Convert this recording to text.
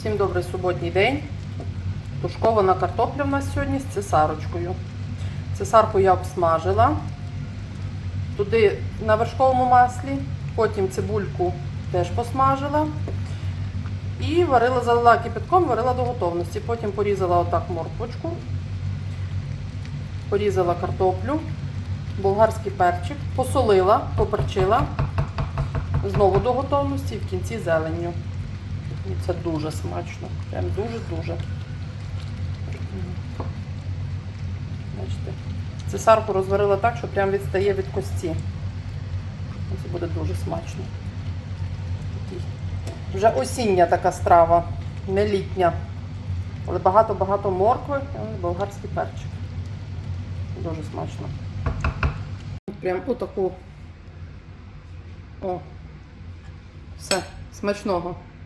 Всім добрий суботній день. Тушкована картопля в нас сьогодні з цесарочкою. Цесарку я обсмажила. Туди на вершковому маслі, потім цибульку теж посмажила. І варила, залила кипятком, варила до готовності. Потім порізала отак морквочку, порізала картоплю, болгарський перчик, посолила, поперчила. Знову до готовності і в кінці зеленню. Це дуже смачно. Прям дуже-дуже. Бачите. Цесарку розварила так, що прям відстає від кості. Це буде дуже смачно. Вже осіння така страва, не літня. Але багато-багато моркви і болгарський перчик. Дуже смачно. Прям отаку. О. Все, смачного.